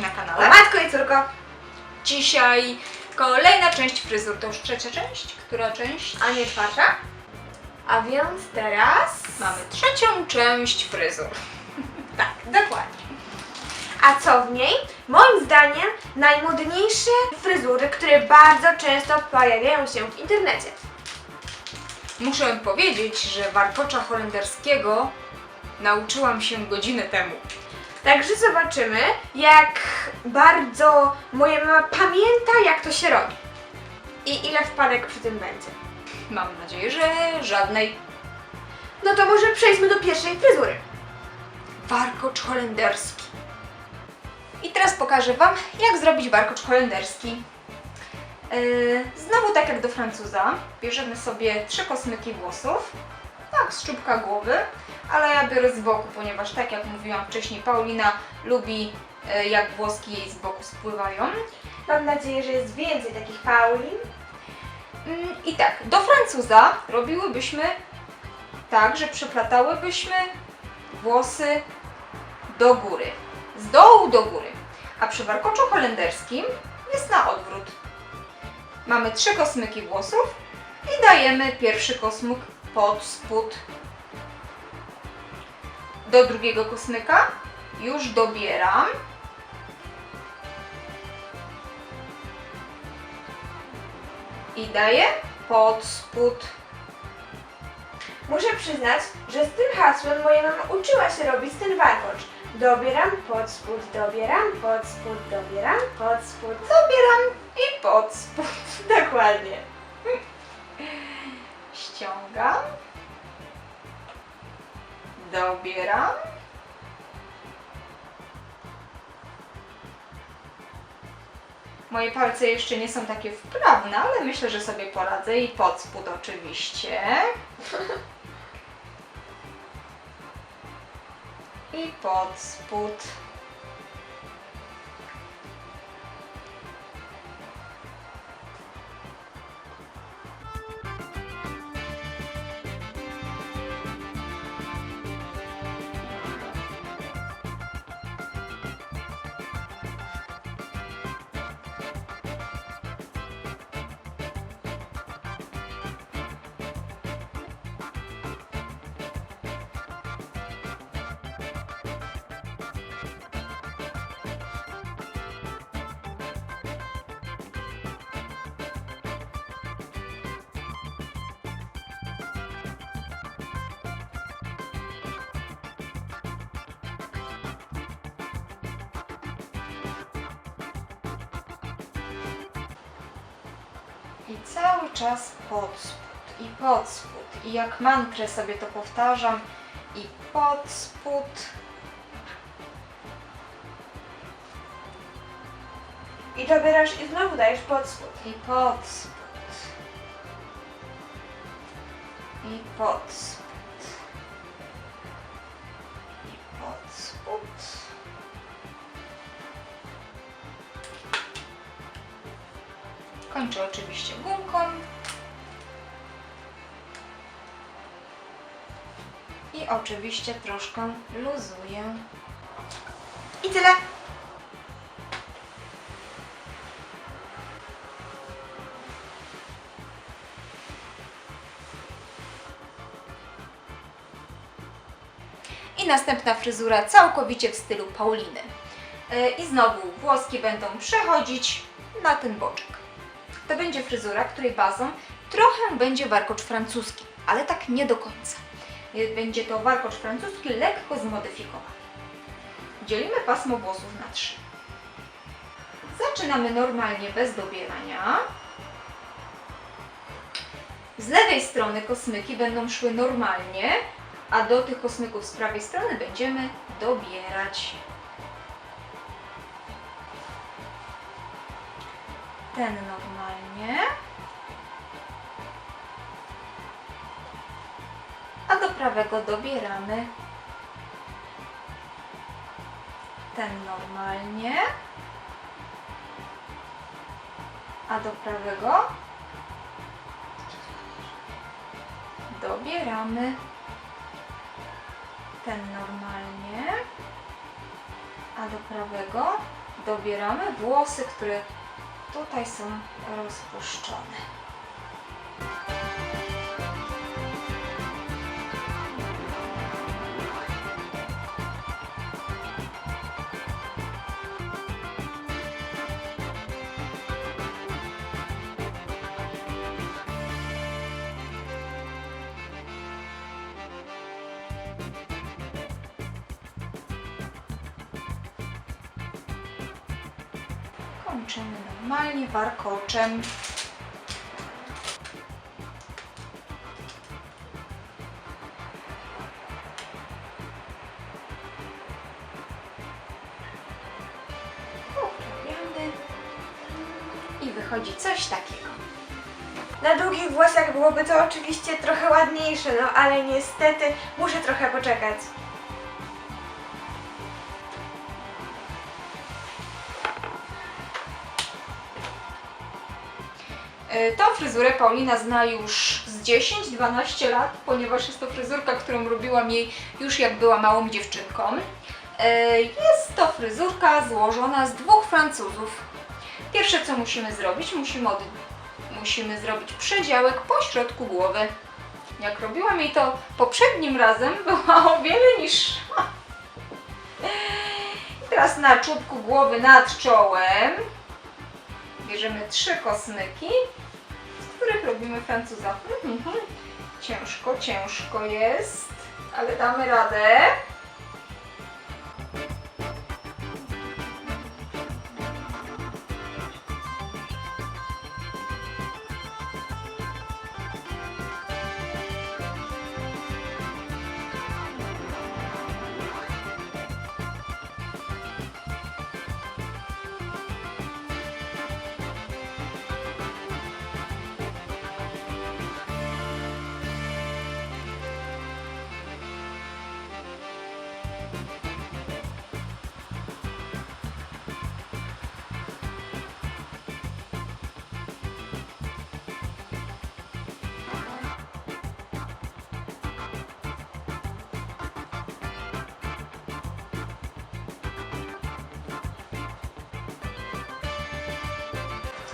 na kanale. matko i córko, Dzisiaj kolejna część fryzur. To już trzecia część? Która część? a nie czwarta? A więc teraz... Mamy trzecią część fryzur. Tak, dokładnie. A co w niej? Moim zdaniem najmodniejsze fryzury, które bardzo często pojawiają się w internecie. Muszę powiedzieć, że warkocza holenderskiego nauczyłam się godzinę temu. Także zobaczymy, jak bardzo moja mama pamięta, jak to się robi. I ile wpadek przy tym będzie. Mam nadzieję, że żadnej No to może przejdźmy do pierwszej fryzury. warkocz holenderski. I teraz pokażę Wam, jak zrobić warkocz holenderski. Yy, znowu tak jak do Francuza, bierzemy sobie trzy kosmyki włosów, tak z czubka głowy, ale ja biorę z boku, ponieważ tak jak mówiłam wcześniej, Paulina lubi yy, jak włoski jej z boku spływają. Mam nadzieję, że jest więcej takich Paulin. Mm, I tak, do Francuza robiłybyśmy tak, że przyplatałybyśmy włosy do góry, z dołu do góry. A przy warkoczu holenderskim jest na odwrót. Mamy trzy kosmyki włosów i dajemy pierwszy kosmyk pod spód. Do drugiego kosmyka już dobieram i daję pod spód. Muszę przyznać, że z tym hasłem moja mama uczyła się robić ten warkocz. Dobieram pod spód, dobieram pod spód, dobieram pod spód. Dobieram i pod spód. Dokładnie. Ściągam. Dobieram. Moje palce jeszcze nie są takie wprawne, ale myślę, że sobie poradzę i pod spód oczywiście. I pod spód. I cały czas pod spód i pod spód. I jak mantrę sobie to powtarzam. I pod spód. I dobierasz i znowu dajesz pod spód. I pod spód. I pod spód. I pod spód. Kończę oczywiście gumką. I oczywiście troszkę luzuję. I tyle. I następna fryzura całkowicie w stylu Pauliny. E, I znowu włoski będą przechodzić na ten boczek. To będzie fryzura, której bazą trochę będzie warkocz francuski, ale tak nie do końca. E, Będzie to warkocz francuski lekko zmodyfikowany. Dzielimy pasmo włosów na trzy. Zaczynamy normalnie bez dobierania. Z lewej strony kosmyki będą szły normalnie, a do tych kosmyków z prawej strony będziemy dobierać. Ten normalnie. A do prawego dobieramy. Ten normalnie. A do prawego dobieramy. Ten normalnie, a do prawego dobieramy włosy, które tutaj są rozpuszczone. Kończymy normalnie warkoczem. I wychodzi coś takiego. Na długich włosach byłoby to oczywiście trochę ładniejsze, no ale niestety muszę trochę poczekać. Tą fryzurę Paulina zna już z 10-12 lat, ponieważ jest to fryzurka, którą robiłam jej już jak była małą dziewczynką. E, Jest to fryzurka złożona z dwóch Francuzów. Pierwsze co musimy zrobić, musimy, od... musimy zrobić przedziałek po środku głowy. Jak robiłam jej to poprzednim razem, była o wiele niższa. I teraz na czubku głowy nad czołem bierzemy trzy kosmyki, z których robimy Francuza. Mhm. Ciężko, ciężko jest, ale damy radę.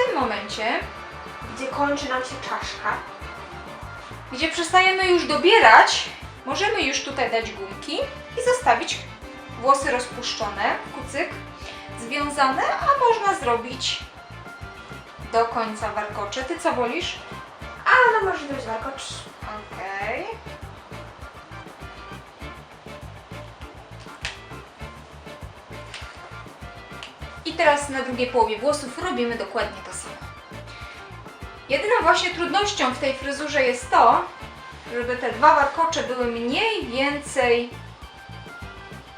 W tym momencie, Gdzie kończy nam się czaszka. gdzie przestajemy już dobierać, możemy już tutaj dać gumki i zostawić włosy rozpuszczone, kucyk związane, a można zrobić do końca warkocze. Ty co wolisz? A, no może być warkocz. Okej. I teraz na drugiej połowie włosów robimy dokładnie to. Jedyną właśnie trudnością w tej fryzurze jest to, żeby te dwa warkocze były mniej więcej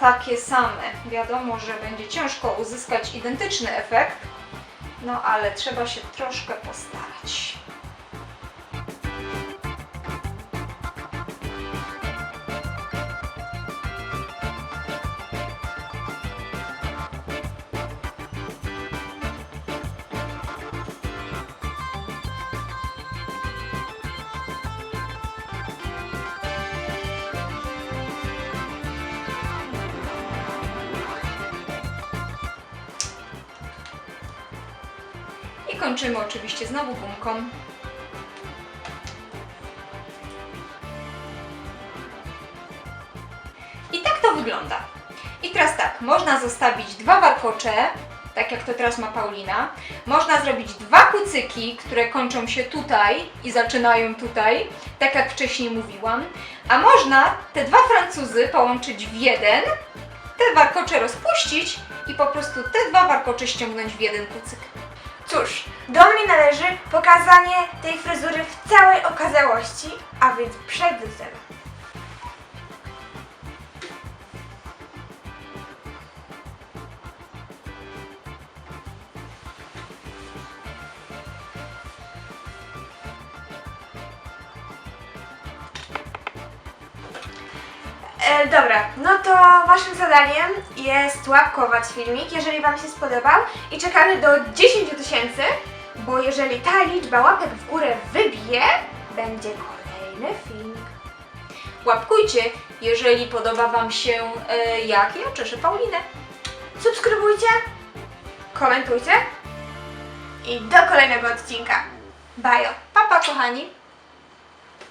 takie same. Wiadomo, że będzie ciężko uzyskać identyczny efekt, no ale trzeba się troszkę postarać. Kończymy oczywiście znowu gumką. I tak to wygląda. I teraz tak, można zostawić dwa warkocze, tak jak to teraz ma Paulina. Można zrobić dwa kucyki, które kończą się tutaj i zaczynają tutaj, tak jak wcześniej mówiłam. A można te dwa Francuzy połączyć w jeden, te warkocze rozpuścić i po prostu te dwa warkocze ściągnąć w jeden kucyk. Cóż, do mnie należy pokazanie tej fryzury w całej okazałości, a więc przed zero. E, dobra, no to waszym zadaniem jest łapkować filmik, jeżeli wam się spodobał i czekamy do 10 tysięcy, bo jeżeli ta liczba łapek w górę wybije, będzie kolejny filmik. Łapkujcie, jeżeli podoba Wam się e, jak ja czeszę Paulinę. Subskrybujcie komentujcie i do kolejnego odcinka. Bajo! Papa, kochani!